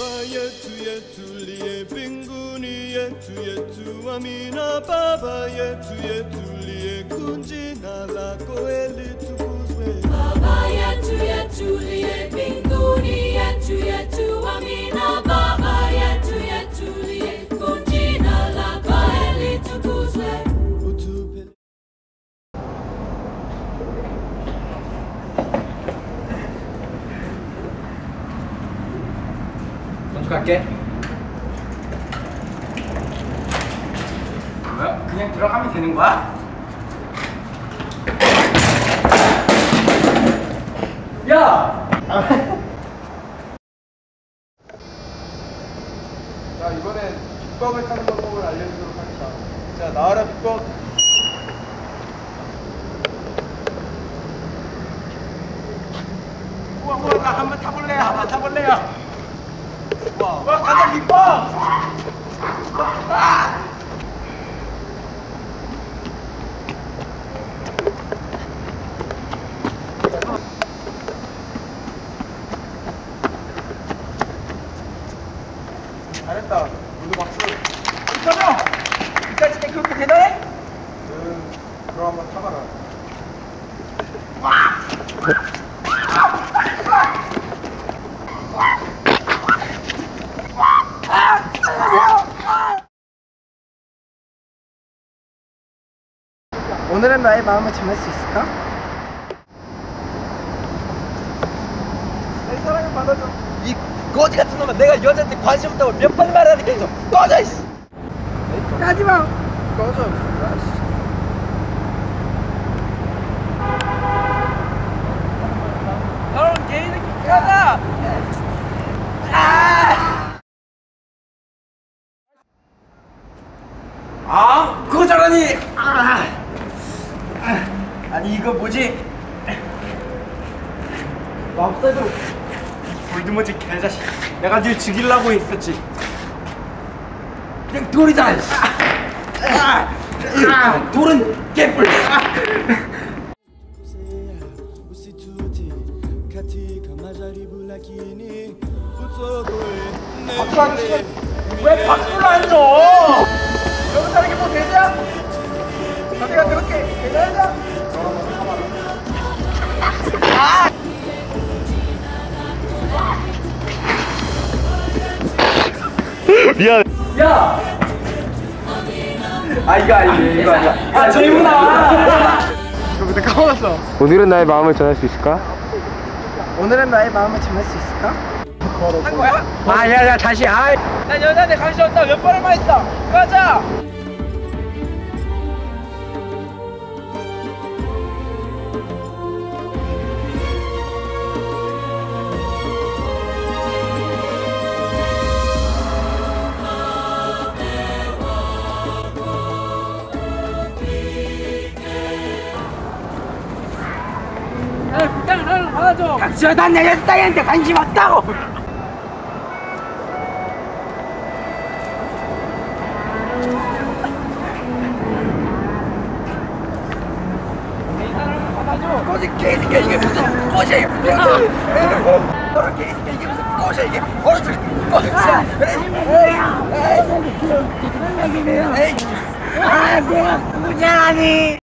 Baba yetu yetulie mbinguni, yetu yetu amina. Baba yetu yetulie, jina lako 갈게. 뭐야? 그냥 들어가면 되는 거야? 야! 자 이번엔 비법을 타는 방법을 알려주도록 하겠다. 자 나와라 비법. 우와, 우와, 나 한번 타볼래요. 한번 타볼래요. 와, 와, 가자, 기뻐! 아! 잘했다. 모두 박수. 잠깐만! 이까지 그렇게 대단해? 응. 그럼 한번 타봐라. 오늘은 나의 마음을 전할 수 있을까? 내 사랑을 받아줘. 이 거지 같은 놈아, 내가 여자한테 관심 없다고 몇 번 말하는 게 있어. 꺼져, 이씨! 하지마! 꺼져. 아! 아, 그거 잘하니! 아! 아, 아니, 이거 뭐지? 맙사도 골드머지 개자식. 내가 늘 죽이려고 했었지. 그냥 돌이다! 아! 아! 돌은 개뿔! utokoe 박수 안 치면 왜 박수를 안 줘? 여기 사는 게뭐 되냐? 자네가 그렇게 대단하냐? 미안. 야. 아 이거 아니지 이거 아니야. 아 저이구나. 저 그때 까먹었어. 오늘은 나의 마음을 전할 수 있을까? 오늘은 나의 마음을 전할 수 있을까? 한 거야? 아, 야, 야, 다시, 아. 난 여자한테 관심 없다. 몇 번을 말했어. 가자. 닥쳐, 난내 여자 따위한테 관심 없다고. 꼬지 개새끼야 이게 무슨 꼬시야 이게 무슨 너를 개새끼야 이게 무슨 꼬시야 이게 어디서 꼬시야 에이 에이 에이 아 내가 누구냐니